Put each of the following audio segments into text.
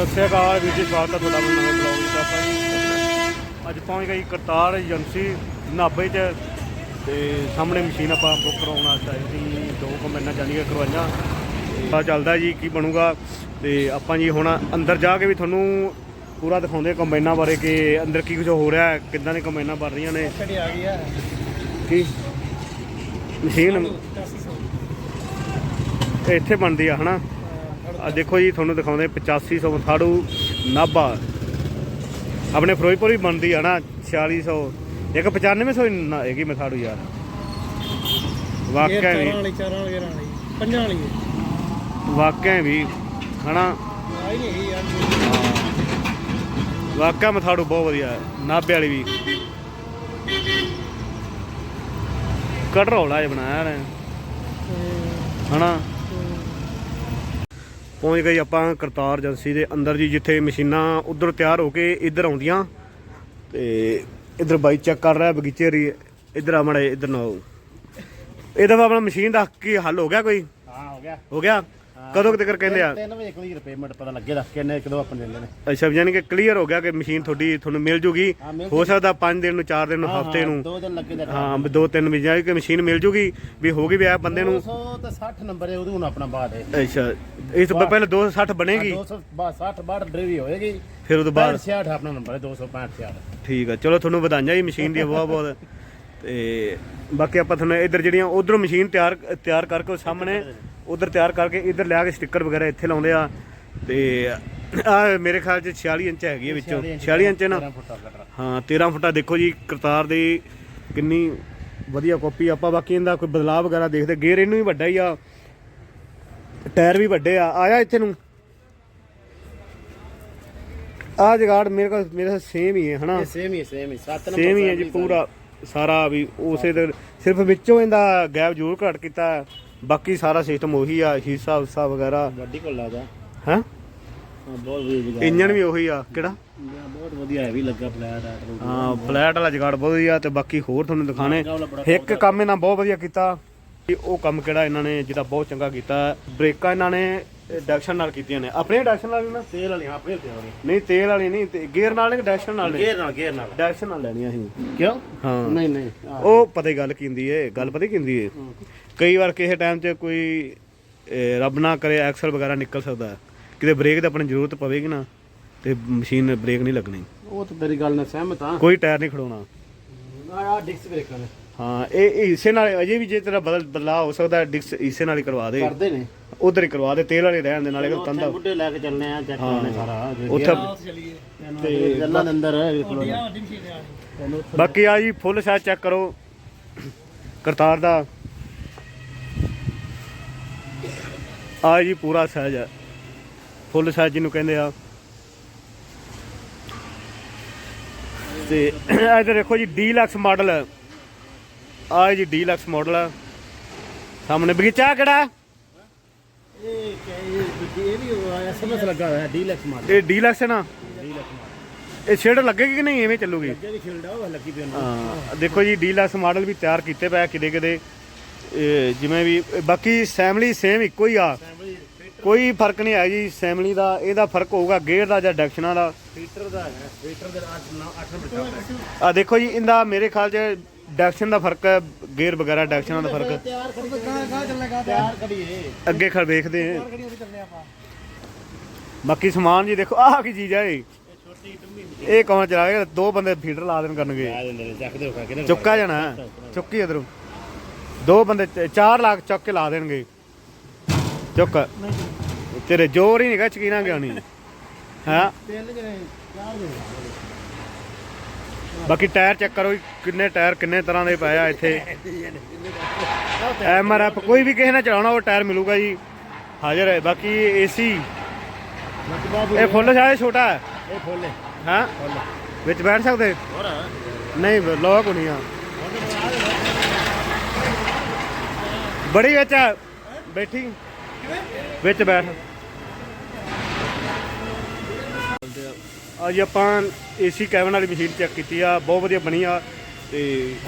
ਸਤਿ ਸ਼੍ਰੀ ਅਕਾਲ ਵੀਰ ਜੀ ਸਵਾਗਤ ਹੈ ਤੁਹਾਡਾ ਆਪਣੇ ਨਵੇਂ ਬਲੌਗ ਵਿੱਚ ਆਪਾਂ ਅੱਜ ਪਹੁੰਚ ਗਈ ਕਰਤਾਰ ਏਜੰਸੀ ਨਾਭੇ 'ਚ ਤੇ ਸਾਹਮਣੇ ਮਸ਼ੀਨ ਆਪਾਂ ਬੁੱਕ ਕਰਾਉਣ ਵਾਸਤੇ ਆਏ ਸੀ। ਦੋ ਕੰਬਾਈਨਾਂ ਜਾਣੀਆਂ ਕਰਵਾਈਆਂ। ਪਤਾ ਚੱਲਦਾ ਜੀ ਕੀ ਬਣੂਗਾ। ਤੇ ਆਪਾਂ ਜੀ ਹੁਣ ਅੰਦਰ ਜਾ ਕੇ ਵੀ ਤੁਹਾਨੂੰ ਪੂਰਾ ਦਿਖਾਉਂਦੇ ਕੰਬਾਈਨਾਂ ਬਾਰੇ ਕਿ ਅੰਦਰ ਕੀ ਕੁਝ ਹੋ ਰਿਹਾ ਹੈ ਕਿੱਦਾਂ ਦੀਆਂ ਕੰਬਾਈਨਾਂ ਬਣ ਰਹੀਆਂ ਨੇ। ਛੜੀ ਆ ਗਈ ਆ। ਕੀ? ਮਸ਼ੀਨ? ਇੱਥੇ ਬਣਦੀ ਆ ਹਨਾ? ਆ ਦੇਖੋ ਜੀ ਤੁਹਾਨੂੰ ਦਿਖਾਉਂਦੇ 8500 ਮਥਾੜੂ ਨਾਭਾ। ਆਪਣੇ ਫਿਰੋਜ਼ਪੁਰ ਵੀ ਬਣਦੀ ਆ ਨਾ 4600 ਇੱਕ 9500 ਹੀ ਨਾ ਹੈਗੀ ਮਥਾੜੂ ਯਾਰ। ਵਾਕਿਆ ਵੀ। ਵਾਲੀ ਚਾਰਾਂ ਵਾਲੀ ਗੇਰਾਂ ਵਾਲੀ ਪੰਜਾਂ ਵਾਲੀ ਹੈ। ਵਾਕਿਆ ਵੀ ਹਨਾ? ਵਾਕਿਆ ਮਥਾੜੂ ਬਹੁਤ ਵਧੀਆ ਨਾਭੇ ਵਾਲੀ ਵੀ। ਕਟਰੋਲਾ ਜਿਹਾ ਬਣਾਇਆ ਨੇ ਹਨਾ? ਪਹੁੰਚ ਗਏ ਆਪਾਂ ਕਰਤਾਰ ਏਜੰਸੀ ਦੇ ਅੰਦਰ ਜੀ ਜਿੱਥੇ ਮਸ਼ੀਨਾਂ ਉਧਰ ਤਿਆਰ ਹੋ ਕੇ ਇੱਧਰ ਆਉਂਦੀਆਂ। ਤੇ ਇੱਧਰ ਬਾਈ ਚੈੱਕ ਕਰ ਰਿਹਾ ਬਗੀਚੇ ਰੀ ਇੱਧਰ ਆ ਮੜੇ ਇੱਧਰ ਨਾ ਆਓ। ਇਹ ਦਫਾ ਆਪਣਾ ਮਸ਼ੀਨ ਦਾ ਕੀ ਹੱਲ ਹੋ ਗਿਆ ਕੋਈ? ਹਾਂ ਹੋ ਗਿਆ। ਹੋ ਗਿਆ? ਕਦੋਂ ਕਿਤੇ ਕਹਿੰਦੇ ਆ? 3 ਵਜੇ ਕਲੀਅਰ ਪੇਮੈਂਟ ਪਤਾ ਲੱਗੇ ਦਾ ਕਿੰਨੇ ਕਦੋਂ ਆਪਣੇ ਲੈਣੇ ਨੇ। ਅੱਛਾ ਯਾਨੀ ਕਿ ਕਲੀਅਰ ਹੋ ਗਿਆ ਕਿ ਮਸ਼ੀਨ ਤੁਹਾਡੀ ਤੁਹਾਨੂੰ ਮਿਲ ਜੂਗੀ। ਹਾਂ, ਸਕਦਾ 5 ਦਿਨ ਨੂੰ 4 ਦਿਨ ਨੂੰ ਹਫ਼ਤੇ ਨੂੰ। ਦੋ ਦਿਨ ਲੱਗੇ ਹਾਂ ਵੀ ਦੋ ਤਿੰਨ ਵਜੇ ਜਾਈ ਕਿ ਮਸ਼ੀਨ ਮਿਲ ਜੂਗੀ ਵੀ ਹੋ ਗਈ ਵੀ ਆ ਬੰਦੇ ਨੂੰ। 200 ਤੇ 60 ਨੰਬਰ ਹੈ ਉਹਦੇ ਹੁਣ ਆਪਣਾ ਬਾਅਦ ਹੈ। ਅੱਛਾ ਇਸ ਤੋਂ ਪਹਿਲਾਂ 260 ਬਣੇਗੀ? 260 ਬਾਅਦ ਡਿਲੀਵਰੀ ਹੋਏਗੀ। ਫਿਰ ਉਹ ਤੋਂ ਬਾਅਦ 65 ਆਪਣਾ ਨੰਬਰ ਹੈ 265 66 ਠੀਕ ਆ ਚਲੋ ਤੁਹਾਨੂੰ ਵਧਾਈਆਂ ਜੀ ਮਸ਼ੀਨ ਦੀ ਬਹੁਤ ਬਹੁਤ ਤੇ ਬਾਕੀ ਆਪਾਂ ਤੁਹਾਨੂੰ ਇੱਧਰ ਜਿਹੜੀਆਂ ਉਧਰੋਂ ਮਸ਼ੀਨ ਤਿਆਰ ਤਿਆਰ ਕਰਕੇ ਸਾਹਮਣੇ ਉਧਰ ਤਿਆਰ ਕਰਕੇ ਇੱਧਰ ਲਿਆ ਕੇ ਸਟicker ਵਗੈਰਾ ਇੱਥੇ ਲਾਉਂਦੇ ਆ। ਤੇ ਆ ਮੇਰੇ ਖਿਆਲ ਚ 46 ਇੰਚ ਹੈਗੀ ਹੈ ਵਿੱਚੋਂ। 46 ਇੰਚ ਨਾ? 13 ਫੁੱਟ ਕਟਰ। ਹਾਂ 13 ਫੁੱਟਾ ਦੇਖੋ ਜੀ ਕਰਤਾਰ ਦੀ ਕਿੰਨੀ ਵਧੀਆ ਕਾਪੀ ਆਪਾਂ ਬਾਕੀ ਇਹਦਾ ਕੋਈ ਬਦਲਾਅ ਵਗੈਰਾ ਦੇਖਦੇ। ਗੇਅਰ ਇਹਨੂੰ ਵੀ ਵੱਡਾ ਹੀ ਆ। ਟਾਇਰ ਵੀ ਵੱਡੇ ਆ। ਆਇਆ ਇੱਥੇ ਨੂੰ? ਆ ਜਗਾੜ ਮੇਰੇ ਕੋਲ ਮੇਰੇ ਸੇਮ ਹੀ ਹੈ ਹਨਾ? ਸੇਮ ਹੀ ਸੇਮ ਹੀ 7 ਨੰਬਰ ਸੇਮ ਹੀ ਹੈ ਜੀ ਪੂਰਾ। ਸਾਰਾ ਵੀ ਉਸੇ ਦੇ ਸਿਰਫ ਵਿੱਚੋਂ ਇਹਦਾ ਗੈਪ ਜ਼ਰੂਰ ਘਟ ਕੀਤਾ। ਬਾਕੀ ਸਾਰਾ ਸਿਸਟਮ ਉਹੀ ਆ ਹੀਸਾ ਉਸਾ ਵਗੈਰਾ। ਵੱਡੀ ਕੋਲ ਲਾਦਾ ਹੈ? ਬਹੁਤ ਵਧੀਆ ਇੰਜਨ ਵੀ ਉਹੀ ਆ। ਕਿਹੜਾ? ਬਹੁਤ ਵਧੀਆ ਹੈ ਵੀ ਲੱਗਾ ਫਲੈਟ ਆ। ਹਾਂ ਫਲੈਟ ਵਾਲਾ ਜਗਾੜ ਬਹੁਤ ਵਧੀਆ ਤੇ ਬਾਕੀ ਹੋਰ ਤੁਹਾਨੂੰ ਦਿਖਾਣੇ ਇੱਕ ਕੰਮ ਇਹਨਾਂ ਬਹੁਤ ਵਧੀਆ ਕੀਤਾ। ਕਿ ਉਹ ਕੰਮ ਕਿਹੜਾ ਇਹਨਾਂ ਨੇ ਜਿਹੜਾ ਬਹੁਤ ਚੰਗਾ ਕੀਤਾ। ਬ੍ਰੇਕਾਂ ਇਹਨਾਂ ਨੇ ਡੈਕਸ਼ਨ ਨਾਲ ਕੀਤੀਆਂ ਨੇ। ਆਪਣੇ ਡੈਕਸ਼ਨ ਨਾਲ ਨਾ ਤੇਲ ਵਾਲੀ ਆਪਣੇ ਤੇ ਵਾਲੀ ਨਹੀਂ ਤੇਲ ਵਾਲੀ ਨਹੀਂ ਤੇ ਗੇਅਰ ਨਾਲ ਨਹੀਂ ਡੈਕਸ਼ਨ ਨਾਲ ਨੇ ਗੇਅਰ ਨਾਲ ਗੇਅਰ ਨਾਲ। ਡੈਕਸ਼ਨ ਨਾਲ ਲੈਣੀਆਂ ਸੀ। ਕਿਉਂ? ਹਾਂ। ਨਹੀਂ ਨਹੀਂ। ਉਹ ਪਤਾ ਹੀ ਗੱਲ ਕੀ ਹੁੰਦੀ ਏ ਗੱਲ ਪਤਾ ਕੀ ਹੁੰਦੀ ਏ? ਕਈ ਵਾਰ ਕਿਸੇ ਟਾਈਮ 'ਚ ਕੋਈ ਰੱਬ ਨਾ ਕਰੇ ਐਕਸਲ ਵਗੈਰਾ ਨਿਕਲ ਸਕਦਾ। ਹੈ। ਕਿਤੇ ਬ੍ਰੇਕ ਦੀ ਆਪਣੀ ਜ਼ਰੂਰਤ ਪਵੇਗੀ ਨਾ ਤੇ ਮਸ਼ੀਨ ਬ੍ਰੇਕ ਨਹੀਂ ਲੱਗਣੀ। ਉਹ ਤਾਂ ਤੇਰੀ ਗੱਲ ਨਾਲ ਸਹਿਮਤ ਹਾਂ। ਕੋਈ ਟਾਇਰ ਨਹੀਂ ਖੜਾਉਣਾ। ਆ ਡਿਸਕ ਬ੍ਰੇਕਾਂ ਨੇ ਹਾਂ ਇਹ ਇਹ ਹਿੱਸੇ ਨਾਲ ਅਜੇ ਵੀ ਜੇ ਤੇਰਾ ਬਦਲ ਬਦਲਾਅ ਹੋ ਸਕਦਾ ਡਿਕਸ ਹਿੱਸੇ ਨਾਲ ਹੀ ਕਰਵਾ ਦੇ। ਕਰਦੇ ਨੇ। ਉਧਰ ਹੀ ਕਰਵਾ ਦੇ ਤੇਲ ਵਾਲੇ ਰਹਿਣ ਦੇ ਨਾਲੇ ਤੰਦਾ ਬੁੱਢੇ ਲੈ ਕੇ ਚੱਲਨੇ ਆ ਚੈੱਕ ਕਰਨੇ ਸਾਰਾ। ਉੱਥੇ ਤੇ ਗੱਲਾਂ ਦੇ ਅੰਦਰ ਬਾਕੀ ਆ ਜੀ ਫੁੱਲ ਸਾਈਜ਼ ਚੈੱਕ ਕਰੋ। ਕਰਤਾਰ ਦਾ। ਆ ਜੀ ਪੂਰਾ ਸਾਈਜ਼ ਹੈ ਫੁੱਲ ਸਾਈਜ਼ ਜਿਹਨੂੰ ਕਹਿੰਦੇ ਆ। ਤੇ ਇੱਧਰ ਦੇਖੋ ਜੀ ਡੀਲਕਸ ਮਾਡਲ। ਆ ਜੀ ਡੀਲਕਸ ਮਾਡਲ ਆ। ਸਾਹਮਣੇ ਬਗੀਚਾ ਕਿਹੜਾ? ਇਹ ਕਿ ਇਹ ਵੀ ਐਸਐਮਐਸ ਲੱਗਾ ਹੋਇਆ ਡੀਲਕਸ ਮਾਡਲ ਇਹ ਡੀਲਕਸ ਹੈ ਨਾ? ਡੀਲਕਸ ਮਾਡਲ ਇਹ ਸ਼ੇਡ ਲੱਗੇਗੀ ਕਿ ਨਹੀਂ? ਐਵੇਂ ਚੱਲੂਗੀ। ਅੱਗੇ ਵੀ ਖਿਲਦਾ ਉਹ ਲੱਗੀ ਪਈ ਹਾਂ ਦੇਖੋ ਜੀ ਡੀਲਕਸ ਮਾਡਲ ਵੀ ਤਿਆਰ ਕੀਤੇ ਪਏ ਕਿਦੇ ਕਿਦੇ ਜਿਵੇਂ ਵੀ ਬਾਕੀ ਸੈਮਲੀ ਸੇਮ ਇੱਕੋ ਹੀ ਆ। ਕੋਈ ਫ਼ਰਕ ਨਹੀਂ ਹੈ ਜੀ ਸੈਮਲੀ ਦਾ ਇਹਦਾ ਫ਼ਰਕ ਹੋਊਗਾ ਗੇਅਰ ਦਾ ਜਾਂ ਡੈਕਸ਼ਨਾਂ ਦਾ। ਫੀਟਰ ਦਾ ਹੈ ਫੀਟਰ ਦੇ 8 8 ਨੰਬਰ ਆ ਦੇਖੋ ਜੀ ਇਹਦਾ ਮੇਰੇ ਖਿਆਲ 'ਚ ਡੈਕਸ਼ਨ ਦਾ ਫ਼ਰਕ ਹੈ ਗੇਅਰ ਵਗੈਰਾ ਡੈਕਸ਼ਨਾਂ ਦਾ ਫ਼ਰਕ ਹੈ। ਤਿਆਰ ਕਰੀ ਗਾ ਗਾ ਚੱਲੇਗਾ ਤਿਆਰ ਕਰੀਏ ਅੱਗੇ ਖੜ ਵੇਖਦੇ ਹਾਂ। ਕਰੀਏ ਚੱਲਨੇ ਆਪਾਂ। ਬਾਕੀ ਸਮਾਨ ਜੀ ਦੇਖੋ ਆਹ ਕੀ ਚੀਜ਼ ਹੈ ਇਹ। ਛੋਟੀ ਟੁੰਮੀ ਇਹ ਕੌਣ ਚਲਾਏਗਾ ਦੋ ਬੰਦੇ ਫੀਡਰ ਲਾ ਦੇਣ ਕਰਨਗੇ। ਆ ਚੁੱਕਾ ਜਾਣਾ। ਚੁੱਕੀ ਇਧਰੋਂ। ਦੋ ਬੰਦੇ ਚਾਰ ਲੱਖ ਚੁੱਕ ਕੇ ਲਾ ਦੇਣਗੇ। ਚੁੱਕ। ਤੇਰੇ ਜ਼ੋਰ ਹੀ ਨਹੀਂਗਾ ਚਕੀਨਾ ਗਿਆ ਨਹੀਂ ਹਾਂ। ਤਿੰਨ ਜਣੇ ਚਾਰ ਜਣੇ। ਬਾਕੀ ਟਾਇਰ ਚੈੱਕ ਕਰੋ ਜੀ, ਕਿੰਨੇ ਟਾਇਰ ਕਿੰਨੇ ਤਰ੍ਹਾਂ ਦੇ ਪਏ ਆ ਇੱਥੇ। ਐਮਆਰਐਫ ਕੋਈ ਵੀ ਕਿਸੇ ਨੇ ਚਲਾਉਣਾ ਉਹ ਟਾਇਰ ਮਿਲੂਗਾ ਜੀ। ਹਾਜ਼ਰ ਹੈ। ਬਾਕੀ ਏਸੀ ਇਹ ਫੁੱਲ ਸਾਇਜ਼ ਛੋਟਾ ਹੈ? ਇਹ ਖੋਲੇ ਹਾਂ। ਵਿੱਚ ਬੈਠ ਸਕਦੇ? ਹੋਰ ਨਹੀਂ ਲੋਕ ਹੋਣੀ ਆ। ਬੜੀ ਵਿੱਚ ਆ। ਬੈਠੀ। ਵਿੱਚ ਬੈਠ। ਅੱਜ ਆਪਾਂ ਏਸੀ ਕੈਬਨ ਵਾਲੀ ਮਸ਼ੀਨ ਚੈੱਕ ਕੀਤੀ ਆ, ਬਹੁਤ ਵਧੀਆ ਬਣੀ ਆ ਤੇ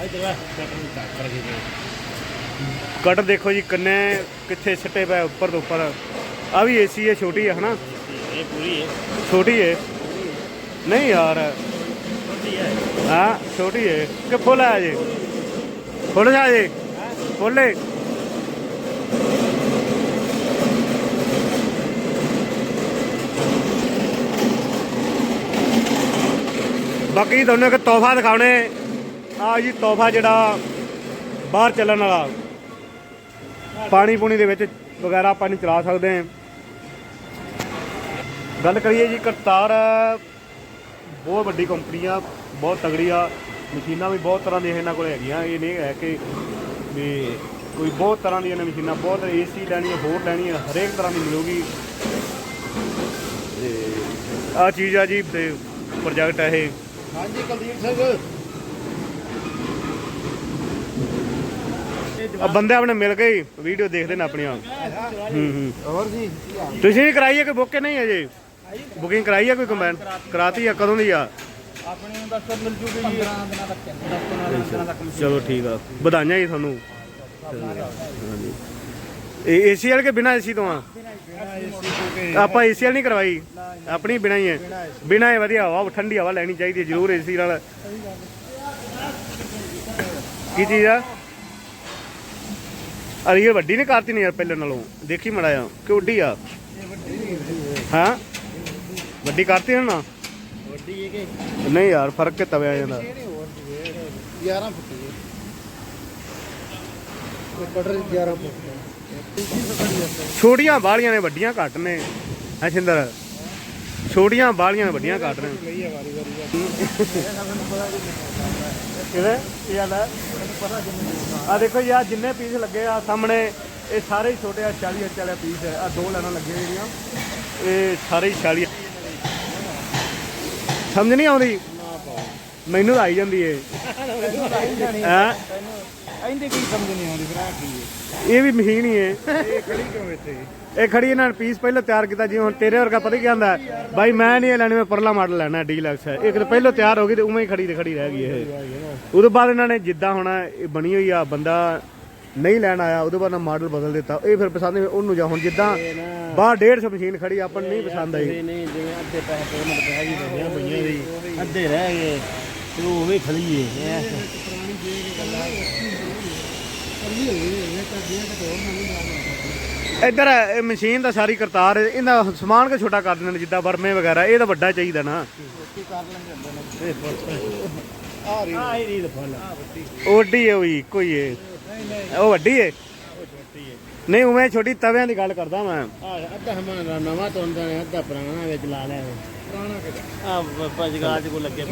ਇਧਰ ਕਟ ਦੇਖੋ ਜੀ ਕੰਨੇ, ਕਿੱਥੇ ਸਿੱਟੇ ਪਏ ਉੱਪਰ ਤੋਂ ਉੱਪਰ। ਆ ਵੀ ਏਸੀ ਹੈ ਛੋਟੀ ਆ, ਹਨਾ? ਇਹ ਪੂਰੀ ਹੈ ਛੋਟੀ ਏ। ਨਹੀਂ ਯਾਰ। ਛੋਟੀ ਹੈ ਹਾਂ ਛੋਟੀ ਏ। ਕਿ ਫੁੱਲ ਹੈ ਜੇ? ਫੁੱਲ ਹੈ ਜੇ? ਫੁੱਲ ਬਾਕੀ ਜੀ ਤੁਹਾਨੂੰ ਇੱਕ ਤੋਹਫਾ ਦਿਖਾਉਣੇ। ਆ ਜੀ ਤੋਹਫਾ ਜਿਹੜਾ ਬਾਹਰ ਚੱਲਣ ਵਾਲਾ। ਪਾਣੀ ਪੂਣੀ ਦੇ ਵਿੱਚ ਵਗੈਰਾ ਆਪਾਂ ਨਹੀਂ ਚਲਾ ਸਕਦੇ। ਹਾਂ ਗੱਲ ਕਰੀਏ ਜੀ ਕਰਤਾਰ, ਬਹੁਤ ਵੱਡੀ ਕੰਪਨੀ ਆ, ਬਹੁਤ ਤਗੜੀ ਆ। ਮਸ਼ੀਨਾਂ ਵੀ ਬਹੁਤ ਤਰ੍ਹਾਂ ਦੀਆਂ ਇਹਨਾਂ ਕੋਲ ਹੈਗੀਆਂ। ਇਹ ਨਹੀਂ ਹੈ ਕਿ ਵੀ ਕੋਈ ਬਹੁਤ ਤਰ੍ਹਾਂ ਦੀਆਂ ਨੇ ਮਸ਼ੀਨਾਂ, ਬਹੁਤ ਏਸੀ ਲੈਣੀ ਹੈ ਹੋਰ ਲੈਣੀ ਹੈ ਹਰੇਕ ਤਰ੍ਹਾਂ ਦੀ ਮਿਲੂਗੀ। ਤੇ ਆ ਚੀਜ਼ ਆ ਜੀ, ਤੇ ਪ੍ਰੋਜੈਕਟ ਹੈ ਇਹ। ਹਾਂਜੀ ਕੁਲਦੀਪ ਸਿੰਘ। ਆ ਬੰਦੇ ਆਪਣੇ ਮਿਲ ਗਏ ਵੀਡੀਓ ਦੇਖਦੇ ਨੇ ਆਪਣੀਆਂ। ਹੂੰ ਹੂੰ। ਹੋਰ ਜੀ ਤੁਸੀਂ ਵੀ ਕਰਾਈ ਹੈ ਕਿ ਬੁੱਕ ਨਹੀਂ ਅਜੇ? ਬੁਕਿੰਗ ਕਰਾਈ ਹੈ ਕੋਈ ਕੰਬਾਈਨ ਕਰਾਤੀ ਆ ਕਦੋਂ ਦੀ ਆ? ਆਪਣੇ ਨੂੰ ਦੱਸ ਮਿਲ ਜੂਗੀ ਜੀ। 15 ਦਿਨਾਂ ਤੱਕ 10 ਦਿਨਾਂ ਤੱਕ ਚਲੋ ਠੀਕ ਆ। ਵਧਾਈਆਂ ਜੀ ਤੁਹਾਨੂੰ। ਹਾਂਜੀ। ਇਹ ਏਸੀ ਵਾਲੇ ਕੇ ਬਿਨਾ ਏਸੀ ਤੋਂ ਆ? ਆਪਾਂ ਏਸੀ ਵਾਲੀ ਨਹੀਂ ਕਰਵਾਈ। ਆਪਣੀ ਬਿਨਾ ਹੀ ਹੈ। ਬਿਨਾ ਹੀ ਵਧੀਆ ਹਵਾ ਠੰਡੀ ਹਵਾ ਲੈਣੀ ਚਾਹੀਦੀ ਹੈ ਜ਼ਰੂਰ ਏਸੀ ਨਾਲ। ਕੀ ਚੀਜ਼ ਆ? ਅਰੇ ਇਹ ਵੱਡੀ ਨੇ ਕਰਤੀ ਨਹੀਂ ਯਾਰ ਪਹਿਲੇ ਨਾਲੋਂ। ਦੇਖੀ ਮੜਾ ਆ ਕਿ ਉੱਡੀ ਆ? ਹਾਂ? ਵੱਡੀ ਕਰਤੀ ਨਾ? ਵੱਡੀ ਹੈ ਕਿ? ਨਹੀਂ ਯਾਰ ਫ਼ਰਕ ਕਿ ਤਵੇ ਆ ਜਾਂਦਾ ਇਹ ਹੋਰ 11 ਫੁੱਟ ਇਹ ਕਟਰ 11 ਫੁੱਟ ਛੋਟੀਆਂ ਬਾਲੀਆਂ ਨੇ ਵੱਡੀਆਂ ਘੱਟ ਨੇ ਹੈ ਛਿੰਦਰ ਛੋਟੀਆਂ ਬਾਲੀਆਂ ਨੇ ਵੱਡੀਆਂ ਘੱਟ ਨੇ। ਲਈ ਹੈ ਵਾਰੀ ਵਾਰੀ ਕਿਵੇਂ ਕੀ ਹਾਲ ਹੈ ਆ ਦੇਖੋ ਜੀ ਆ ਜਿੰਨੇ ਪੀਸ ਲੱਗੇ ਆ ਸਾਹਮਣੇ ਇਹ ਸਾਰੇ ਹੀ ਛੋਟੇ ਆ 40 ਇੰਚ ਵਾਲੇ ਪੀਸ ਹੈ ਆ ਦੋ ਲਾਈਨਾਂ ਲੱਗੀਆਂ ਜਿਹੜੀਆਂ। ਇਹ ਸਾਰੇ ਹੀ 40 ਸਮਝ ਨਹੀਂ ਆਉਂਦੀ? ਮੈਨੂੰ ਤਾਂ ਆਈ ਜਾਂਦੀ ਏ। ਹਾਂ? ਇਹਦੇ ਕੀ ਸਮਝ ਨਹੀਂ ਆਉਂਦੀ ਫਿਰ ਆ ਕੀ ਹੈ। ਇਹ ਵੀ ਮਸ਼ੀਨ ਹੀ ਏ ਇਹ ਖੜੀ ਕਿਉਂ ਇੱਥੇ? ਇਹ ਖੜੀ ਇਹਨਾਂ ਨੇ ਪੀਸ ਪਹਿਲਾਂ ਤਿਆਰ ਕੀਤਾ ਜਿਵੇਂ ਹੁਣ ਤੇਰੇ ਵਰਗਾ ਪਤਾ ਕੀ ਆਂਦਾ ਬਾਈ ਮੈਂ ਨਹੀਂ ਇਹ ਲੈਣੀ ਮੈਂ ਪਰਲਾ ਮਾਡਲ ਲੈਣਾ ਡੀਲਕਸ ਹੈ ਇੱਕ ਤਾਂ ਪਹਿਲਾਂ ਤਿਆਰ ਹੋ ਗਈ ਤੇ ਉਵੇਂ ਹੀ ਖੜੀ ਤੇ ਖੜੀ ਰਹਿ ਗਈ ਇਹ। ਉਦੋਂ ਬਾਅਦ ਇਹਨਾਂ ਨੇ ਜਿੱਦਾਂ ਹੁਣ ਇਹ ਬਣੀ ਹੋਈ ਆ ਬੰਦਾ ਨਹੀਂ ਲੈਣ ਆਇਆ ਉਦੋਂ ਬਾਅਦ ਮਾਡਲ ਬਦਲ ਦਿੱਤਾ। ਇਹ ਫਿਰ ਪਸੰਦ ਨਹੀਂ ਉਹਨੂੰ ਜਾਂ ਹੁਣ ਜਿੱਦਾਂ ਬਾਹਰ 150 ਮਸ਼ੀਨ ਖੜੀ ਆਪਾਂ ਨੂੰ ਨਹੀਂ ਪਸੰਦ ਆਈ। ਨਹੀਂ ਨਹੀਂ ਜਿਵੇਂ ਅੱਧੇ ਪੈਸੇ ਪੇਮੈਂਟ ਪੈ ਗਈ ਬਈਆਂ ਬਈਆਂ ਦੀ ਅੱਧੇ ਰਹਿ ਗਏ ਤੇ ਉਹ ਵੀ ਖਲੀਏ ਇੱਧਰ ਇਹ ਮਸ਼ੀਨ ਦਾ ਸਾਰੀ ਕਰਤਾਰ ਇਹਦਾ ਸਮਾਨ ਕਿ ਛੋਟਾ ਕਰ ਦਿੰਦੇ ਨੇ? ਜਿੱਦਾਂ ਵਰਮੇ ਵਗੈਰਾ ਇਹ ਤਾਂ ਵੱਡਾ ਚਾਹੀਦਾ ਨਾ। ਆ ਰਹੀ ਆ ਰਹੀ ਫੁੱਲ ਉਹ ਵੱਡੀ ਹੈ ਉਹੀ ਇੱਕੋ ਹੀ ਹੈ। ਉਹ ਵੱਡੀ ਹੈ? ਨਹੀਂ ਉਵੇਂ ਛੋਟੀ ਤਵਿਆਂ ਦੀ ਗੱਲ ਕਰਦਾ ਮੈਂ। ਆ ਅੱਧਾ ਹਮਾਰਾ ਨਵਾਂ ਨੇ ਅੱਧਾ ਪੁਰਾਣਾ ਵਿੱਚ ਲਾ ਲਿਆ ਪੁਰਾਣਾ ਕਿਹੜਾ ਆ ਪਜਗਾਜ ਕੋ ਲੱਗੇ।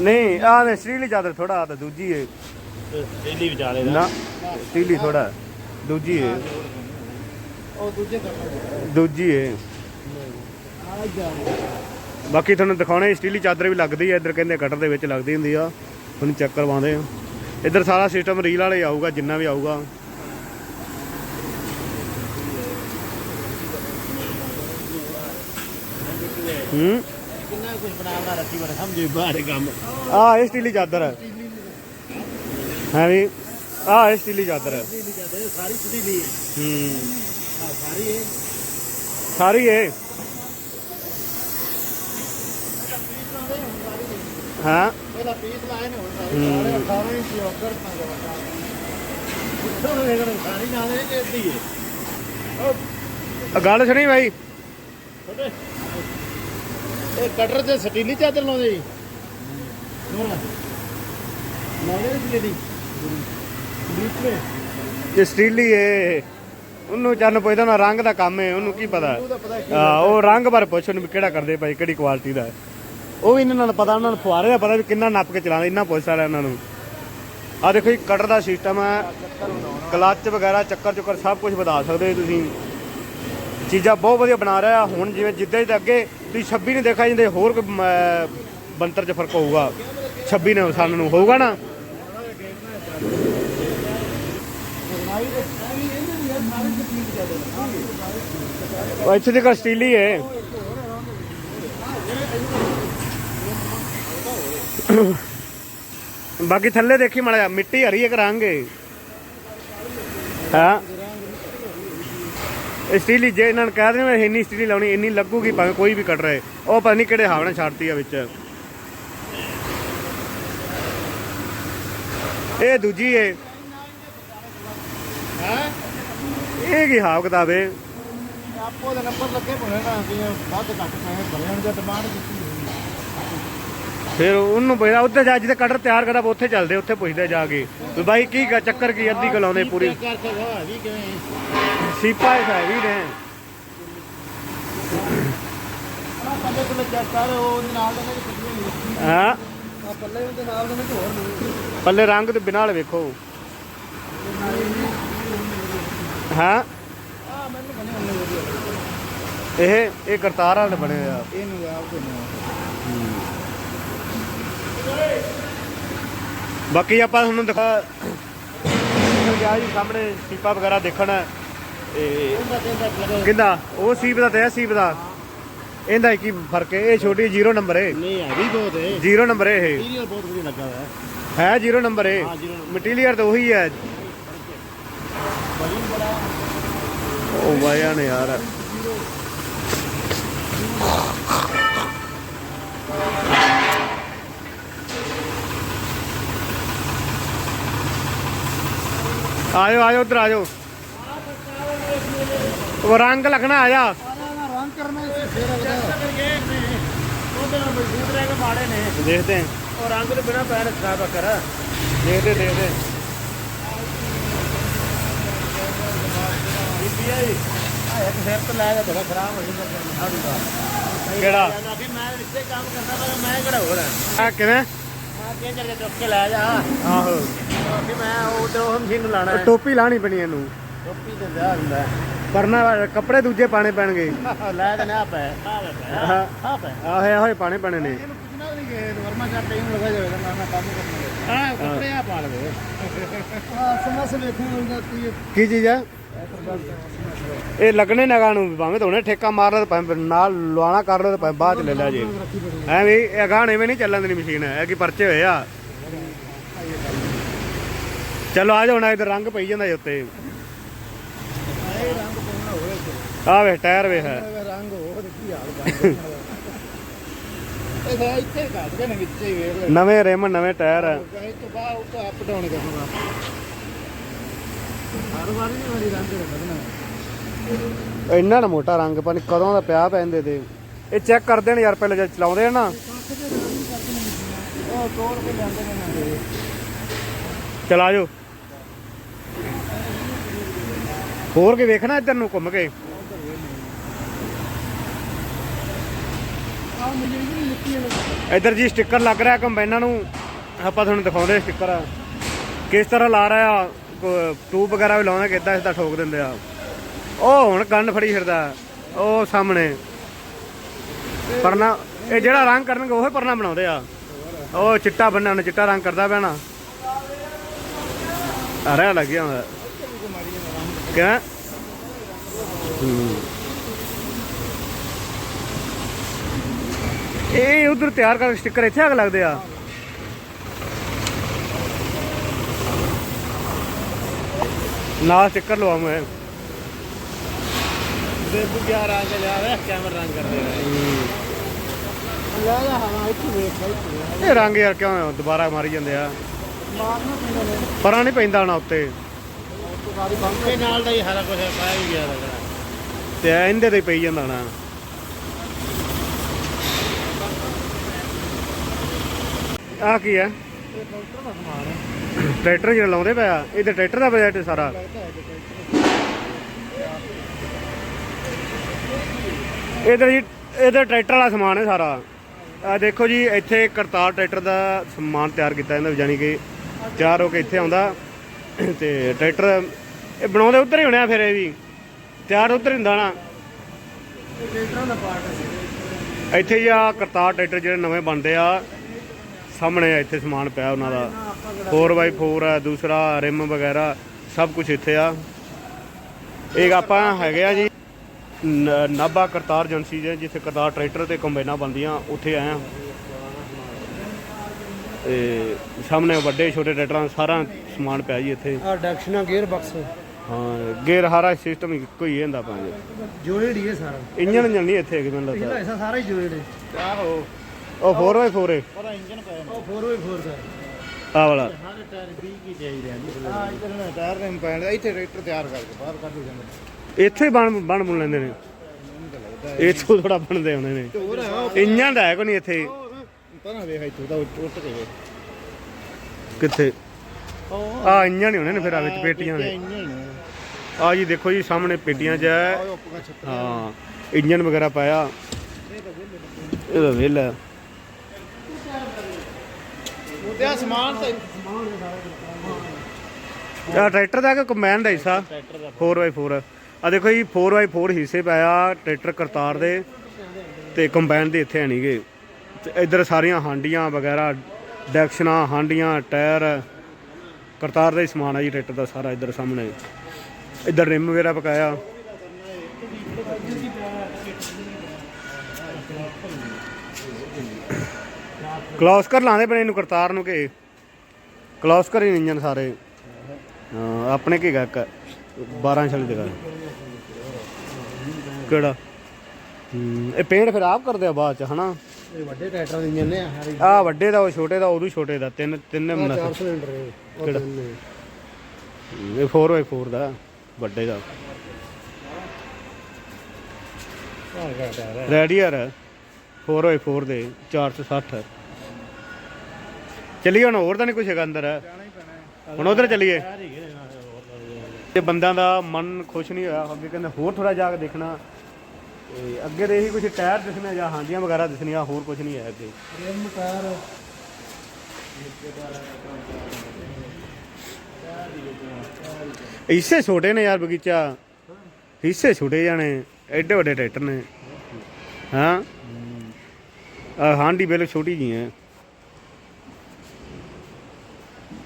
ਨਹੀਂ ਆਹ ਤੇ ਸਟੀਲ ਚਾਦਰ ਥੋੜਾ ਤਾਂ ਦੂਜੀ ਹੈ। ਦਿੱਲੀ ਵਿਚਾਲੇ ਦਾ ਨਾ ਸਟੀਲੀ ਥੋੜਾ ਦੂਜੀ ਹੈ। ਉਹ ਦੂਜੇ ਦੂਜੀ ਹੈ। ਆ ਜਾ ਬਾਕੀ ਤੁਹਾਨੂੰ ਦਿਖਾਉਣੇ ਸਟੀਲੀ ਚਾਦਰ ਵੀ ਲੱਗਦੀ ਹੈ। ਇੱਧਰ ਕਹਿੰਦੇ ਕਟਰ ਦੇ ਵਿੱਚ ਲੱਗਦੀ ਹੁੰਦੀ ਆ। ਤੁਹਾਨੂੰ ਚੈੱਕ ਕਰਵਾਉਂਦੇ ਆ। ਇੱਧਰ ਸਾਰਾ ਸਿਸਟਮ ਰੀਲ ਵਾਲੇ ਆਊਗਾ ਜਿੰਨਾ ਵੀ ਆਊਗਾ। ਹੂੰ? ਕਿੰਨਾ ਕੁਝ ਬਣਾ ਬਣਾ ਰੱਖੀ ਬੜਾ ਸਮਝੇ ਬਾਹਰ ਕੰਮ। ਆ ਇਹ ਸਟੀਲੀ ਚਾਦਰ ਹੈ। ਹੈ ਵੀ ਆ ਸਟੀਲੀ ਸਟੀਲੀ ਚਾਦਰ ਸਾਰੀ ਸਟੀਲੀ ਹੈ। ਸਾਰੀ ਹੈ ਹਾਂ? ਇਹਦਾ ਪੀਸ ਲਾਏ ਨੇ ਹੁਣ ਸਾਰੇ। 18 ਇੰਚ ਔਗਰ ਤਾਂ ਜਵਾਬ ਉੱਥੋਂ ਇਹ ਸਾਰੀ ਨਾਲ ਇਹ ਹੈ। ਉਹ ਗੱਲ ਸੁਣੀ ਬਾਈ। ਇਹ ਕਟਰ ਤੇ ਸਟੀਲੀ ਚਾਦਰ ਲਾਉਂਦੇ ਜੀ। ਨੋਰਾ ਨਾਲੇ ਦੀ ਇਹ ਸਟੀਲੀ ਏ ਉਹਨੂੰ ਚੰਨ ਪੁੱਛਦਾ ਨਾ ਰੰਗ ਦਾ ਕੰਮ ਏ ਉਹਨੂੰ ਕੀ ਪਤਾ? ਉਹ ਰੰਗ ਬਾਰੇ ਪੁੱਛ ਉਹਨੂੰ ਵੀ ਕਿਹੜਾ ਕਰਦੇ ਭਾਈ ਕਿਹੜੀ ਕੁਆਲਿਟੀ ਦਾ। ਹੈ। ਉਹ ਵੀ ਇਹਨਾਂ ਨੂੰ ਪਤਾ ਉਹਨਾਂ ਨੂੰ ਫੁਆਰੇ ਦਾ ਪਤਾ ਵੀ ਕਿੰਨਾ ਨੱਪ ਕੇ ਚਲਾਉਂਦੇ ਇੰਨਾ ਪੁੱਛ ਸਾਰਾ ਇਹਨਾਂ ਨੂੰ। ਆ ਦੇਖੋ ਜੀ ਕਟਰ ਦਾ ਸਿਸਟਮ ਹੈ ਕਲੱਚ ਵਗੈਰਾ ਚੱਕਰ ਚੁੱਕਰ ਸਭ ਕੁਝ ਵਧਾ ਸਕਦੇ ਹੋ ਤੁਸੀਂ। ਚੀਜ਼ਾਂ ਬਹੁਤ ਵਧੀਆ ਬਣਾ ਰਿਹਾ ਹੁਣ ਜਿਵੇਂ ਜਿੱਦਾਂ ਜਿੱਦਾਂ ਅੱਗੇ ਤੁਸੀਂ 26 ਨੇ ਦੇਖਿਆ ਜਾਂਦੇ ਹੋਰ ਕੋਈ ਮ, ਬੰਤਰ 'ਚ ਫ਼ਰਕ ਹੋਊਗਾ। 26 ਨੇ ਸਾਨੂੰ ਨੂੰ ਹੋਊਗਾ ਨਾ। ਉਹ ਇੱਥੇ ਦੇ ਸਟੀਲੀ ਹੈ ਬਾਕੀ ਥੱਲੇ ਦੇਖੀ ਮੜਿਆ ਮਿੱਟੀ ਹਰੀ ਇੱਕ ਰੰਗ ਹੈ। ਹਾਂ ਇਹ ਸਟੀਲ ਜੇ ਇਹਨਾਂ ਨੂੰ ਕਹਿ ਦੇਣਾ ਇੰਨੀ ਸਟੀਲੀ ਲਾਉਣੀ, ਇੰਨੀ ਲੱਗੂਗੀ, ਭਾਵੇਂ ਕੋਈ ਵੀ ਕੱਢ ਰਹੇ। ਉਹ ਪਤਾ ਨਹੀਂ ਕਿਹੜੇ ਹਾਵ ਨਾਲ ਛੱਡਤੀ ਆ ਵਿੱਚ। ਇਹ ਦੂਜੀ ਏ ਹੈ ਇਹ ਕੀ ਹਾਵ ਕਿਤਾਬ ਏ ਆਪੋ ਦੇ ਨੰਬਰ ਲੱਗੇ ਬਣੇ ਨਾ ਕਿ ਵੱਧ ਘੱਟ ਪੈਸੇ ਭਰਨ ਦੀ ਡਿਮਾਂਡ ਕੀਤੀ ਫਿਰ ਉਹਨੂੰ ਬੜਾ ਉੱਥੇ ਜਾ ਜਿੱਥੇ ਕਟਰ ਤਿਆਰ ਕਰਦਾ ਉੱਥੇ ਚੱਲਦੇ ਉੱਥੇ ਪੁੱਛਦੇ ਜਾ ਕੇ ਵੀ ਬਾਈ ਕੀ ਗ- ਚੱਕਰ ਕੀ ਅੱਧੀ ਕਿਲੋ ਲਾਉਂਦੇ ਪੂਰੀ। ਕਰ ਸੀਪਾ ਇਹ ਹੈ ਵੀ ਨੇ। ਪੱਲੇ ਕਰ ਉਹ ਉਹਦੇ ਨਾਲ ਦੇ ਵਿੱਚ ਕੁਝ ਨਹੀਂ ਹਾਂ। ਆ ਪੱਲੇ ਉਹਦੇ ਨਾਲ ਦੇ ਵਿੱਚ ਹੋਰ ਨਹੀਂ ਪੱਲੇ ਰੰਗ ਤੇ ਬਿਨਾਂ ਵਾਲੇ ਵੇਖੋ। ਹਾਂ। ਆ ਮੈਨੂੰ ਬਣੇ ਉਹਨੇ ਵਧੀਆ ਇਹ ਇਹ ਕਰਤਾਰ ਵਾਲੇ ਬਣੇ ਆ। ਆਪ ਦੇ ਬਾਕੀ ਆਪਾਂ ਤੁਹਾਨੂੰ ਦਿਖਾ ਗਿਆ ਜੀ ਸਾਹਮਣੇ ਸੀਪਾ ਵਗੈਰਾ ਦੇਖਣ। ਤੇ ਕਿੰਦਾ ਉਹ ਸੀਪ ਦਾ ਤੇ ਇਹ ਸੀਪ ਦਾ। ਇਹਦਾ ਕੀ ਫ਼ਰਕ ਹੈ? ਇਹ ਛੋਟੀ ਜ਼ੀਰੋ ਨੰਬਰ ਹੈ। ਨਹੀਂ ਹੈ ਵੀ ਬਹੁਤ ਹੈ। ਜ਼ੀਰੋ ਨੰਬਰ ਹੈ ਇਹ। ਮਟੀਰੀਅਲ ਬਹੁਤ ਵਧੀਆ ਲੱਗਾ ਹੋਇਆ ਹੈ। ਹੈ ਜ਼ੀਰੋ ਨੰਬਰ ਹੈ। ਮਟੀਰੀਅਲ ਤਾਂ ਉਹੀ ਹੈ ਬੜੀ ਬੜਾ ਉਹ ਵਾਇਆ ਨੇ ਯਾਰ। ਆਜੋ ਆਜੋ ਉਧਰ ਆਜੋ। ਉਹ ਰੰਗ ਲੱਗਣਾ ਆ ਜਾ। ਰੰਗ ਕਰਨਾ ਦੇਖਦੇ ਹਾਂ। ਉਹ ਰੰਗ ਦੇ ਬਿਨਾ ਪੈਰ ਖਰਾਬ ਕਰ। ਦੇਖਦੇ ਦੇਖਦੇ ਬੀਬੀ ਆਈ ਆ ਇੱਕ ਸਿਰ ਤੋਂ ਲੈ ਜਾ ਬੜਾ ਖਰਾਬ ਹੋ ਜਾਂਦਾ ਆੜੂਗਾ ਕਿਹੜਾ? ਮੈਂ ਇੱਥੇ ਕੰਮ ਕਰਦਾ ਪਰ ਮੈਂ ਕਿਹੜਾ ਹੋਰ ਆ ਆ ਕਿਵੇਂ? ਕੇ ਕਰਕੇ ਚੁੱਕ ਕੇ ਲੈ ਜਾ ਆਹੋ ਵੀ ਮੈਂ ਉਧਰ ਉਹ ਮਸ਼ੀਨ ਨੂੰ ਲਾਣਾ ਹੈ ਟੋਪੀ ਲਾਣੀ ਪੈਣੀ ਇਹਨੂੰ। ਟੋਪੀ ਤੇ ਵਿਆਹ ਹੁੰਦਾ ਪਰਨਾ ਕੱਪੜੇ ਦੂਜੇ ਪਾਣੇ ਪੈਣਗੇ। ਲੈ ਤੇ ਨਾ ਪੈ ਆ ਪੈ ਹਾਂ। ਆ ਪੈ ਆਹੇ ਆਹੇ ਪਾਣੇ ਪੈਣੇ ਨੇ। ਇਹਨੂੰ ਪੁੱਛਣਾ ਨਹੀਂ ਕਿ ਵਰਮਾ ਚੱਟ ਇਹਨੂੰ ਲਗਾ ਜਾਵੇ ਤਾਂ ਮੈਂ ਕੰਮ ਕਰਨਾ। ਹਾਂ ਕੱਪੜੇ ਆ ਪਾ ਲਵੇ। ਹਾਂ ਸਮਝ ਵੇਖਣ ਨੂੰ ਜਾਂਦੀ ਕੀ ਚੀਜ਼ ਆ ਇਹ ਲੱਗਣੇ ਨਗਾ ਨੂੰ ਭਾਵੇਂ ਤਾਂ ਉਹਨੇ ਠੇਕਾ ਮਾਰ ਭਾਵੇਂ ਨਾਲ ਲਵਾਣਾ ਕਰ ਤਾਂ ਭਾਵੇਂ ਬਾਅਦ ਚ ਲੈ ਲਿਆ ਜੇ। ਐਵੇਂ ਹੀ ਇਹ ਗਾਣੇ ਐਵੇਂ ਨਹੀਂ ਚੱਲਣ ਦੇਣੀ ਮਸ਼ੀਨ ਇਹ ਕੀ ਪਰਚੇ ਹੋਏ ਆ। ਚਲੋ ਆ ਜਾਓ ਹੁਣ ਇਧਰ ਰੰਗ ਪਈ ਜਾਂਦਾ ਉੱਤੇ। ਆ ਵੇ ਟਾਇਰ ਵੇ ਹੈ ਰੰਗ ਹੋਰ ਕੀ ਹਾਲ ਬਣ ਇਹ ਇੱਥੇ ਕੱਢ ਕੇ ਨਾ ਵਿੱਚੇ ਹੀ ਵੇਖ ਲੈ ਨਵੇਂ ਰਿਮ, ਨਵੇਂ ਟਾਇਰ ਇਹ ਤੋਂ ਬਾਅਦ ਉਹ ਤੋਂ ਅਪ ਡਾਊਨ ਕਰਨਾ ਹਰ ਵਾਰੀ ਨਹੀਂ ਵਾਰੀ ਰੰਗ ਬਦਲਣਾ ਇੰਨਾ ਨਾ ਮੋਟਾ ਰੰਗ ਪਾਣੀ ਕਦੋਂ ਦਾ ਪਿਆ ਪੈਂਦੇ ਤੇ। ਇਹ ਚੈੱਕ ਕਰਦੇ ਨੇ ਯਾਰ, ਪਹਿਲੇ ਜਦ ਚਲਾਉਂਦੇ ਆ ਨਾ। ਉਹ ਤੋੜ ਕੇ ਜਾਂਦੇ ਨੇ ਚਲਾ ਜਾਓ। ਹੋਰ ਕੀ ਵੇਖਣਾ ਇੱਧਰ ਨੂੰ ਘੁੰਮ ਕੇ? ਆ ਮੈਨੂੰ ਇੱਧਰ ਜੀ ਸਟicker ਲੱਗ ਰਿਹਾ ਕੰਬਾਈਨਾਂ ਨੂੰ। ਆਪਾਂ ਤੁਹਾਨੂੰ ਦਿਖਾਉਂਦੇ ਸਟicker। ਕਿਸ ਤਰ੍ਹਾਂ ਲਾ ਰਿਹਾ ਟੂਬ ਵਗੈਰਾ ਵੀ ਲਾਉਂਦੇ, ਕਿੱਦਾਂ ਇਸਦਾ ਠੋਕ ਦਿੰਦੇ ਆ। ਉਹ ਹੁਣ ਕੰਨ ਫੜੀ ਫਿਰਦਾ, ਉਹ ਸਾਹਮਣੇ। ਪਰਨਾ, ਇਹ ਜਿਹੜਾ ਰੰਗ ਕਰਨਗੇ, ਉਹ ਪਰਨਾ ਬਣਾਉਂਦੇ ਆ। ਉਹ ਚਿੱਟਾ ਬੰਨਾ ਉਹਨੇ ਚਿੱਟਾ ਰੰਗ ਕਰਦਾ ਪੈਣਾ ਨਾ। ਆ ਰਿਹਾ ਲੱਗਿਆ ਹੁੰਦਾ ਕਿਆ ਹੂੰ ਇਹ ਉਧਰ ਤਿਆਰ ਕਰਕੇ ਸਟicker ਇੱਥੇ ਆ ਕੇ ਲੱਗਦੇ ਆ। ਨਾਲ ਸਟicker ਲਵਾਉਂ ਮੈਂ। ਦੇ ਬੁੱਗਿਆ ਰੰਗ ਜਾ ਰਿਹਾ ਕੈਮਰਾ ਰੰਗ ਕਰਦੇ ਰਹੇ। ਲੈ ਜਾ ਹਾਂ ਇੱਥੇ ਵੇਖ ਇੱਥੇ ਇਹ ਰੰਗ ਯਾਰ ਕਿਉਂ ਦੁਬਾਰਾ ਮਾਰੀ ਜਾਂਦੇ ਆ। ਮਾਰਨਾ ਪੈਂਦਾ ਨੇ ਪਰਾਂ ਨਹੀਂ ਪੈਂਦਾ ਹੋਣਾ ਉੱਤੇ। ਨਾਲ ਦਾ ਹੀ ਸਾਰਾ ਕੁਝ ਪਾਇਆ ਹੀ ਗਿਆ ਲੱਗਦਾ ਤੇ ਇਹਦੇ ਤੇ ਪਈ ਜਾਂਦਾ ਹੋਣਾ। ਆਹ ਕੀ ਹੈ ਇਹ ਡਾਕਟਰ ਦਾ ਸਮਾਨ ਹੈ ਟਰੈਕਟਰ ਜਿਹੜਾ ਲਾਉਂਦੇ ਪਿਆ ਇਹ ਤਾਂ ਟਰੈਕਟਰ ਦਾ ਬਜਟ ਸਾਰਾ ਲੱਗਦਾ ਹੈ ਕਿ ਇਧਰ ਜੀ ਇਧਰ ਟਰੈਕਟਰ ਵਾਲਾ ਸਮਾਨ ਹੈ ਸਾਰਾ। ਆ ਦੇਖੋ ਜੀ, ਇੱਥੇ ਕਰਤਾਰ ਟਰੈਕਟਰ ਦਾ ਸਮਾਨ ਤਿਆਰ ਕੀਤਾ ਜਾਂਦਾ ਜਾਨੀ ਕਿ ਤਿਆਰ ਹੋ ਕੇ ਇੱਥੇ ਆਉਂਦਾ। ਤੇ ਟਰੈਕਟਰ ਇਹ ਬਣਾਉਂਦੇ ਉੱਧਰ ਹੀ ਹੋਣਿਆ ਫਿਰ ਇਹ ਵੀ। ਤਿਆਰ ਉੱਧਰ ਹੀ ਹੁੰਦਾ ਨਾ। ਇਹ ਡਾਕਟਰਾਂ ਦਾ ਪਾਰਟ ਹੈ ਇੱਥੇ ਜੀ ਆ ਕਰਤਾਰ ਟਰੈਕਟਰ ਜਿਹੜੇ ਨਵੇਂ ਬਣਦੇ ਆ ਸਾਹਮਣੇ ਇੱਥੇ ਸਮਾਨ ਪਿਆ ਉਹਨਾਂ ਦਾ। 4x4 ਆ ਦੂਸਰਾ ਰਿਮ ਵਗੈਰਾ ਸਭ ਕੁਝ ਇੱਥੇ ਆ। ਇਹ ਆਪਾਂ ਹੈਗੇ ਆ ਜੀ ਨਾਭਾ ਕਰਤਾਰ ਏਜੰਸੀ ਦੇ ਜਿੱਥੇ ਕਰਤਾਰ ਟਰੈਕਟਰ ਤੇ ਕੰਬਾਈਨਾਂ ਬਣਦੀਆਂ ਉੱਥੇ ਆਏ ਆ। ਤੇ ਸਾਹਮਣੇ ਵੱਡੇ ਛੋਟੇ ਟਰੈਕਟਰਾਂ ਦਾ ਸਾਰਾ ਸਮਾਨ ਪਿਆ ਜੀ ਇੱਥੇ। ਆ ਡੈਕਸ਼ਨਾ ਗੇਅਰ ਬਾਕਸ ਹਾਂ ਗੇਰ ਹਾਰਾ ਸਿਸਟਮ ਇੱਕੋ ਹੀ ਹੁੰਦਾ ਪੰਜ ਹੈ ਸਾਰਾ। ਇੰਜਨ ਇੰਜਨ ਨਹੀਂ ਇੱਥੇ ਹੈਗੇ ਮੈਨੂੰ ਲੱਗਦਾ। ਹਿੱਸਾ ਸਾਰਾ ਹੀ ਹੈ ਆਹੋ। ਉਹ 4x4 ਹੈ ਉਹਦਾ ਇੰਜਨ ਪਿਆ ਉਹ 4x4 ਦਾ। ਆ ਵਾਲਾ। ਸਾਰੇ ਟਾਇਰ 20 ਕੀ ਚਾਹੀਦੇ ਆ ਜੀ ਹਾਂ। ਇੱਧਰ ਨਾ ਟਾਇਰ ਨੇ ਪੈਣ ਇੱਥੇ ਟਰੈਕਟਰ ਤਿਆਰ ਕਰਕੇ ਬਾਹਰ ਕੱਢ ਹੋ ਜਾਂਦੇ ਇੱਥੇ ਹੀ ਬਣ ਬਣ ਬੁਣ ਲੈਂਦੇ ਨੇ। ਇੱਥੋਂ ਥੋੜਾ ਬਣਦੇ ਹੋਣੇ ਨੇ। ਤੇ ਇੰਜਨ ਦਾ ਹੈ ਕੋਈ ਨਹੀਂ ਇੱਥੇ। ਪਰਾਂ ਵੇਖ ਇੱਥੋਂ ਦਾ ਉੱਟ ਕੇ ਕਿੱਥੇ? ਆ ਇੰਜਨ ਹੀ ਹੋਣੇ ਨੇ ਫਿਰ ਆ ਵਿੱਚ ਪੇਟੀਆਂ ਦੇ ਆ ਜੀ ਦੇਖੋ ਜੀ ਸਾਹਮਣੇ ਪੇਟੀਆਂ 'ਚ ਹੈ। ਹਾਂ। ਇੰਜਨ ਵਗੈਰਾ ਪਾਇਆ। ਇਹਦਾ ਵੇਲਾ। ਤੇ ਆ ਸਮਾਨ ਤੇ ਆ ਟਰੈਕਟਰ ਦਾ ਕਿ ਕੰਬਾਈਨ ਦਾ ਹਿੱਸਾ ਟਰੈਕਟਰ ਦਾ 4x4 ਆ ਦੇਖੋ ਜੀ 4x4 ਹਿੱਸੇ ਪਾਇਆ ਟਰੈਕਟਰ ਕਰਤਾਰ ਦੇ ਤੇ ਕੰਬਾਈਨ ਦੇ ਇੱਥੇ ਨਹੀਂਗੇ ਤੇ ਇੱਧਰ ਸਾਰੀਆਂ ਹਾਂਡੀਆਂ ਵਗੈਰਾ, ਡੈਕਸ਼ਨਾਂ, ਹਾਂਡੀਆਂ, ਟਾਇਰ, ਕਰਤਾਰ ਦਾ ਹੀ ਸਮਾਨ ਆ ਜੀ ਟਰੈਕਟਰ ਦਾ ਸਾਰਾ ਇੱਧਰ ਸਾਹਮਣੇ। ਇੱਧਰ ਰਿਮ ਵਗੈਰਾ ਪਕਾਇਆ। ਕਲੌਸਕਰ ਲਾਉਂਦੇ ਪਏ ਇਹਨੂੰ ਕਰਤਾਰ ਨੂੰ ਕਿ ਕਲੌਸਕਰ ਹੀ ਇੰਜਨ ਸਾਰੇ। ਹਾਂ ਆਪਣੇ ਕੀ ਗਾ ਇੱਕ 12 ਛਲੀ ਦੇ ਕਿਹੜਾ? ਇਹ ਪੇਂਟ ਫਿਰ ਆਪ ਕਰਦੇ ਆ ਬਾਅਦ ਚ ਹਨਾ? ਇਹ ਵੱਡੇ ਟਰੈਕਟਰ ਦੇ ਇੰਜਨ ਨੇ ਆ ਵੱਡੇ ਦਾ ਉਹ ਛੋਟੇ ਦਾ ਉਦੋਂ ਛੋਟੇ ਦਾ ਤਿੰਨ ਤਿੰਨ ਚਾਰ ਮਨ ਸਿਲੰਡਰ ਹੈ ਉਹ ਕਿਹੜਾ? ਇਹ 4x4 ਦਾ ਵੱਡੇ ਦਾ। ਰੈਡੀਅਰ 4x4 ਦੇ 460 ਚੱਲੀਏ ਹੁਣ, ਹੋਰ ਤਾਂ ਨਹੀਂ ਕੁਛ ਹੈਗਾ ਅੰਦਰ। ਹੁਣ ਉਧਰ ਚੱਲੀਏ। ਤੇ ਬੰਦਿਆਂ ਦਾ ਮਨ ਖੁਸ਼ ਨਹੀਂ ਹੋਇਆ। ਅੱਗੇ ਕਹਿੰਦੇ ਹੋਰ ਥੋੜਾ ਜਾ ਕੇ ਦੇਖਣਾ। ਤੇ ਅੱਗੇ ਦੇ ਇਹੀ ਕੁਝ ਟਾਇਰ ਦਿਸਣੇ ਜਾਂ ਹਾਂਡੀਆਂ ਵਗੈਰਾ ਦਿਸਣੀਆਂ, ਹੋਰ ਕੁਝ ਨਹੀਂ ਹੈ ਅੱਗੇ। ਰਿਮ ਟਾਇਰ ਹਿੱਸੇ ਛੋਟੇ ਨੇ ਯਾਰ ਬਗੀਚਾ। ਹਿੱਸੇ ਛੋਟੇ ਜਾਣੇ, ਐਡੇ ਵੱਡੇ ਟਰੈਕਟਰ ਨੇ। ਹਾਂ। ਆ ਹਾਂਡੀ ਬਿਲ ਛੋਟੀ ਜੀ ਹੈ।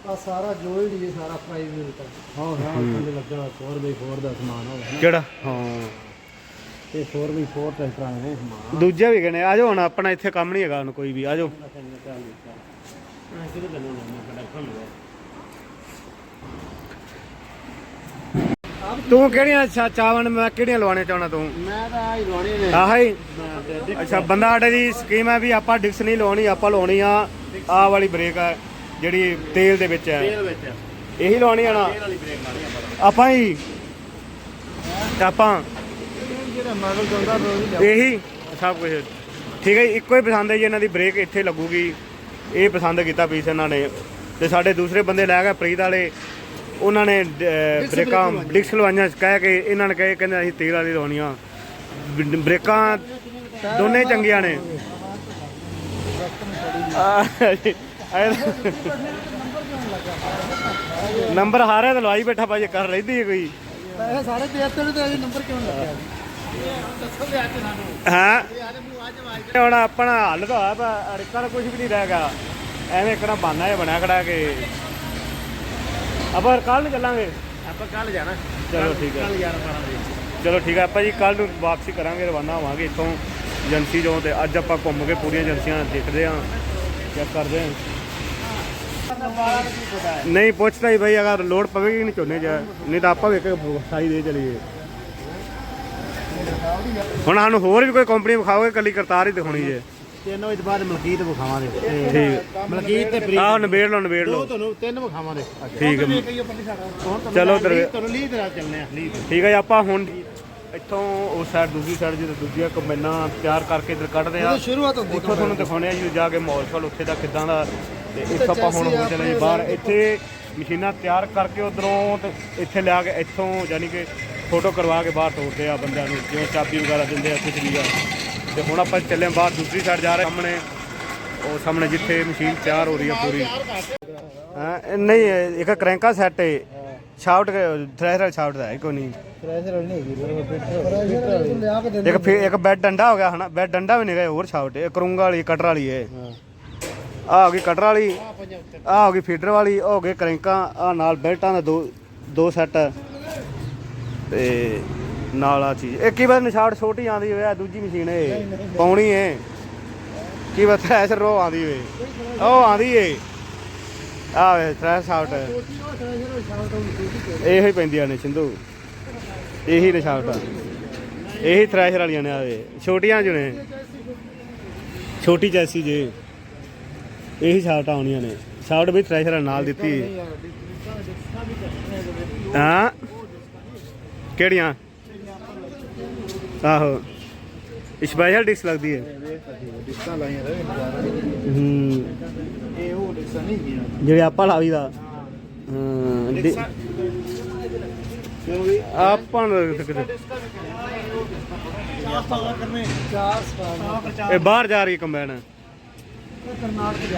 ਆ ਸਾਰਾ ਜੋਇਡ ਹੀ ਹੈ, ਸਾਰਾ ਪ੍ਰਾਈਵੇਟ ਹਾਂ। ਹਾਂ ਥੱਲੇ ਲੱਗਾ 4x4 ਦਾ ਸਮਾਨ ਹੋਵੇ ਕਿਹੜਾ? ਹਾਂ। ਤੇ 4x4 ਟਰੈਕਟਰਾਂ ਨੇ ਸਮਾਨ ਦੂਜਾ ਵੀ ਕਹਿੰਦੇ ਆਜੋ ਹੁਣ ਆਪਣਾ ਇੱਥੇ ਕੰਮ ਨਹੀਂ ਹੈਗਾ ਹੁਣ ਕੋਈ ਵੀ ਲਗਾ ਤੂੰ ਕਿਹੜੀਆਂ ਚਾ- ਚਾਵਣ ਮੈਂ ਕਿਹੜੀਆਂ ਲਵਾਉਣੀਆਂ ਚਾਹਣਾ ਤੂੰ? ਮੈਂ ਤਾਂ ਆਹ ਹੀ ਲਵਾਉਣੀ ਨੇ। ਆਹ ਹੀ? ਅੱਛਾ ਬੰਦਾ ਸਾਡੇ ਦੀ ਸਕੀਮ ਹੈ ਵੀ ਆਪਾਂ ਡਿਕਸ ਨਹੀਂ ਲਾਉਣੀ ਆਪਾਂ ਲਾਉਣੀ ਆ ਆਹ ਵਾਲੀ ਬ੍ਰੇਕ ਆ ਜਿਹੜੀ ਤੇਲ ਦੇ ਵਿੱਚ ਹੈ। ਤੇਲ ਵਿੱਚ ਇਹੀ ਲਾਉਣੀ ਆ ਨਾ? ਤੇਲ ਵਾਲੀ ਬ੍ਰੇਕ ਲਾਣੀ ਆਪਾਂ ਹੀ ਆਪਾਂ ਜਿਹੜਾ ਮਾਡਲ ਚੱਲਦਾ ਉਹ ਇਹੀ। ਸਭ ਕੁਝ ਠੀਕ ਹੈ ਜੀ, ਇੱਕੋ ਹੀ ਪਸੰਦ ਹੈ ਜੀ ਇਹਨਾਂ ਦੀ ਬ੍ਰੇਕ ਇੱਥੇ ਲੱਗੂਗੀ। ਇਹ ਪਸੰਦ ਕੀਤਾ ਪੀਸ ਇਹਨਾਂ ਨੇ। ਤੇ ਸਾਡੇ ਦੂਸਰੇ ਬੰਦੇ ਲੈ ਗਏ ਪ੍ਰੀਤ ਵਾਲੇ। ਉਹਨਾਂ ਨੇ ਬ੍ਰੇਕਾਂ ਡਿਕਸ ਲਵਾਈਆਂ ਕਹਿ ਕੇ ਇਹਨਾਂ ਨੇ ਕਹੇ ਕਹਿੰਦੇ ਅਸੀਂ ਤੇਲ ਵਾਲੀ ਲਾਉਣੀਆਂ ਬ੍ਰੇਕਾਂ ਦੋਨੇ ਚੰਗੀਆਂ ਨੇ। ਨੰਬਰ ਹਾਰਿਆ ਤਾਂ ਲਵਾਈ ਬੈਠਾ ਭਾਈ ਕਰ ਲੈਂਦੀ ਹੈ ਕੋਈ। ਪੈਸੇ ਸਾਰੇ ਦੇ ਦਿੱਤੇ ਤੇ ਅਜੇ ਨੰਬਰ ਕਿਉਂ ਲੱਗਿਆ? ਦੱਸੋ ਲਿਆ ਕੇ ਸਾਨੂੰ ਹਾਂ? ਯਾਰ ਮੈਨੂੰ ਅੱਜ ਆਵਾਜ਼ ਹੁਣ ਆਪਣਾ ਹੱਲ ਤਾਂ ਹੋਇਆ ਪਰ ਅੜਕਾ ਦਾ ਕੁਝ ਵੀ ਨਹੀਂ ਰਹਿ ਗਿਆ। ਐਵੇਂ ਕਿਹੜਾ ਬਹਾਨਾ ਜਿਹਾ ਬਣਿਆ ਖੜਾ ਕੇ। ਆਪਾਂ ਕੱਲ ਨੂੰ ਚੱਲਾਂਗੇ। ਆਪਾਂ ਕੱਲ ਜਾਣਾ। ਚਲੋ ਠੀਕ ਹੈ। ਕੱਲ 11 12 ਵਜੇ। ਚਲੋ ਠੀਕ ਹੈ ਆਪਾਂ ਜੀ ਕੱਲ ਨੂੰ ਵਾਪਸੀ ਕਰਾਂਗੇ ਰਵਾਨਾ ਹੋਵਾਂਗੇ ਇੱਥੋਂ ਏਜੰਸੀ ਜੋ ਤੇ ਅੱਜ ਆਪਾਂ ਘੁੰਮ ਕੇ ਪੂਰੀਆਂ ਏਜੰਸੀਆਂ ਦੇਖਦੇ ਹਾਂ ਚੈੱਕ ਕਰਦੇ ਹਾਂ ਨਹੀਂ ਪੁੱਛਦਾ ਹੀ ਬਈ ਅਗਰ ਲੋਡ ਪਵੇਗੀ ਨਹੀਂ ਝੋਨੇ ਜਾ ਨਹੀਂ ਤਾਂ ਆਪਾਂ ਵੀ ਇੱਕ ਸਾਈ ਦੇ ਚਲੀਏ। ਹੁਣ ਸਾਨੂੰ ਹੋਰ ਵੀ ਕੋਈ ਕੰਪਨੀ ਵਿਖਾਓਗੇ ਕੱਲੀ ਕਰਤਾਰ ਹੀ ਦਿਖਾਉਣੀ ਜੇ। ਤਿੰਨ ਵਜੇ ਤੋਂ ਬਾਅਦ ਮਲਕੀਤ ਵਿਖਾਵਾਂਗੇ। ਠੀਕ। ਮਲਕੀਤ ਤੇ ਪ੍ਰੀਤ। ਆਹ ਨਿਬੇੜ ਲਓ ਨਿਬੇੜ ਦੋ ਲਓ ਤੁਹਾਨੂੰ ਤਿੰਨ ਵਿਖਾਵਾਂਗੇ। ਠੀਕ ਹੈ। ਚਲੋ ਤੁਹਾਨੂੰ ਲੀਹ ਨਾਲ ਚੱਲਨੇ ਆ। ਠੀਕ ਹੈ ਆਪਾਂ ਹੁਣ ਇੱਥੋਂ ਉਸ ਸਾਈਡ ਦੂਜੀ ਸਾਈਡ ਜਿਹਦੇ ਦੂਜੀਆਂ ਕੰਬਾਈਨਾਂ ਤਿਆਰ ਕਰਕੇ ਇੱਧਰ ਕੱਢਦੇ ਆ ਸ਼ੁਰੂਆਤ ਹੁੰਦੀ ਤੁਹਾਨੂੰ ਦਿਖਾਉਣੇ ਆ ਜੀ ਜਾ ਕੇ ਮੌਲ ਸ਼ਾਲ ਉੱਥੇ ਦਾ ਕਿੱਦਾਂ ਦਾ ਤੇ ਇੱਥੋਂ ਆਪਾਂ ਹੁਣ ਹੋ ਚੱਲੇ ਜੀ ਬਾਹਰ। ਇੱਥੇ ਮਸ਼ੀਨਾਂ ਤਿਆਰ ਕਰਕੇ ਉਧਰੋਂ ਤੇ ਇੱਥੇ ਲਿਆ ਕੇ ਇੱਥੋਂ ਯਾਨੀ ਕਿ ਫੋਟੋ ਕਰਵਾ ਕੇ ਬਾਹਰ ਤੋਰਦੇ ਆ ਬੰਦਿਆਂ ਨੂੰ ਜਿਵੇਂ ਚਾਬੀ ਵਗੈਰਾ ਦਿੰਦੇ ਆ ਕੁਝ ਵੀ ਆ। ਤੇ ਹੁਣ ਆਪਾਂ ਚੱਲੇ ਬਾਹਰ ਦੂਸਰੀ ਸਾਈਡ ਜਾ ਰਹੇ ਸਾਹਮਣੇ। ਉਹ ਸਾਹਮਣੇ ਜਿੱਥੇ ਮਸ਼ੀਨ ਤਿਆਰ ਹੋ ਰਹੀ ਆ ਪੂਰੀ। ਹਾਂ ਨਹੀਂ ਇੱਕ ਕਰੈਂਕਾ ਸੈੱਟ ਹੈ ਸ਼ਾਫਟ ਥ੍ਰੈਸ਼ਰ ਸ਼ਾਫਟ ਦਾ ਹੈ ਕੋਈ ਨਹੀਂ। ਪ੍ਰੈਸ਼ਰ ਨਹੀਂ ਹੈਗੀ ਇੱਕ ਇੱਕ ਬੈਡ ਡੰਡਾ ਹੋ ਗਿਆ ਹਨਾ? ਬੈਡ ਡੰਡਾ ਵੀ ਨਹੀਂ ਗਾ ਹੋਰ ਸ਼ਾਫਟ ਕਰੂੰਗਾ ਵਾਲੀ ਕਟਰ ਵਾਲੀ ਹੈ। ਆ ਹੋ ਗਈ ਕਟਰ ਵਾਲੀ ਆ ਹੋ ਗਈ ਫੀਡਰ ਵਾਲੀ ਹੋ ਗਏ ਕਰੈਂਕਾਂ ਆ ਨਾਲ ਬੈਲਟਾਂ ਦਾ ਦੋ ਦੋ ਸੈੱਟ। ਤੇ ਨਾਲ ਆ ਚੀਜ਼। ਇਹ ਕੀ ਪਤਾ ਨਿਸ਼ਾਨ ਛੋਟੀ ਆਂਦੀ ਹੋਵੇ ਆ ਦੂਜੀ ਮਸ਼ੀਨ ਇਹ ਪਾਉਣੀ ਏ ਕੀ ਪਤਾ ਐਸ ਰੋ ਆਂਦੀ ਹੋਵੇ। ਉਹ ਆਂਦੀ ਏ। ਆ ਵੇ ਥ੍ਰੈਸ਼ ਆਊਟ ਇਹੋ ਹੀ ਪੈਂਦੀਆਂ ਨੇ ਸਿੰਧੂ। ਇਹੀ ਨੇ ਸ਼ਾਫਟ ਇਹੀ ਥ੍ਰੈਸ਼ਰ ਵਾਲੀਆਂ ਨੇ ਆਵੇ ਛੋਟੀਆਂ ਜੋ ਨੇ। ਛੋਟੀ ਜੈਸੀ ਜੇ। ਇਹੀ ਸ਼ਾਫਟ ਆਉਣੀਆਂ ਨੇ। ਸ਼ਾਫਟ ਵੀ ਥ੍ਰੈਸ਼ਰ ਨਾਲ ਦਿੱਤੀ। ਹਾਂ? ਕਿਹੜੀਆਂ? ਆਹੋ। ਸਪੈਸ਼ਲ ਡਿਸ਼ ਲੱਗਦੀ ਹੈ। ਡਿਸਕਾਂ ਲਾਈਆਂ ਰਹੇ ਹੂੰ ਇਹ ਉਹ ਡਿਸਕਾਂ ਨਹੀਂ ਗਿਆ ਜਿਹੜੇ ਆਪਾਂ ਲਾਵੀਦਾ ਹਾਂ ਡਿ- ਕਿਉਂ ਵੀ ਆਪਾਂ ਇਹ ਬਾਹਰ ਜਾ ਰਹੀ ਕੰਬਾਈਨ। ਕਰਨਾਟਕ